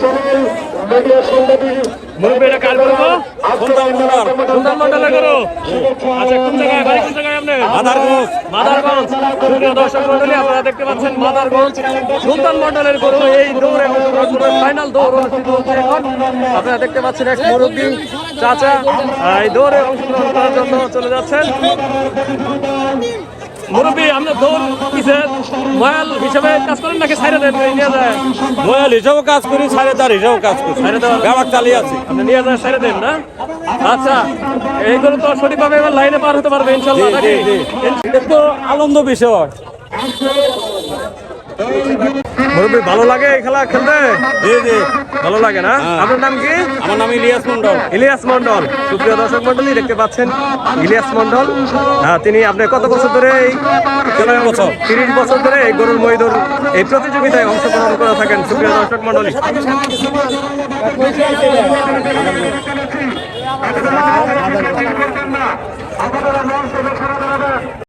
Channel media সুলতান মন্ডলের করো। আচ্ছা কোন জায়গায়? বাড়ি কোন জায়গায় আপনি মাদারগঞ্জ। মাদারগঞ্জ। সুপ্রিয় দর্শক মন্ডলী আপনারা দেখতে পাচ্ছেন মাদারগঞ্জ। সুলতান মন্ডলের গরু এই দৌড়ে ফাইনাল দৌড় অনুষ্ঠিত হচ্ছে এখন। আপনারা দেখতে পাচ্ছেন এক মুরব্বী চাচা এই দৌড়ে অংশগ্রহণ করার জন্য চলে যাচ্ছেন। মুরব্বী আপনি দৌড় পিছে ময়াল হিসাবে কাজ করেন নাকি সাইডে দেন? নিয়ে যায়। ময়াল হিসাবে কাজ করি সাইরে তার হিসাবে কাজ করি। সাইরে দেওয়া ব্যবহার চালিয়ে আছি। আপনি নিয়ে যায় সাইরে দেন না? আচ্ছা এইগুলো তো সঠিকভাবে এবার লাইনে পার হতে পারবে ইনশাল্লাহ নাকি? তো আনন্দ বিষয়। মুরব্বী ভালো লাগে এই খেলা খেলতে? জি জি। ভালো লাগে না? হ্যাঁ। আপনার নাম কি? আমার নাম ইলিয়াস মন্ডল ইলিয়াস মন্ডল সুপ্রিয় দর্শক মন্ডলী দেখতে পাচ্ছেন ইলিয়াস মন্ডল হ্যাঁ তিনি আপনি কত বছর ধরে এই তিরিশ বছর। তিরিশ বছর ধরে এই গরুর মহিদুর এই প্রতিযোগিতায় অংশগ্রহণ করে থাকেন সুপ্রিয় দর্শক মন্ডলী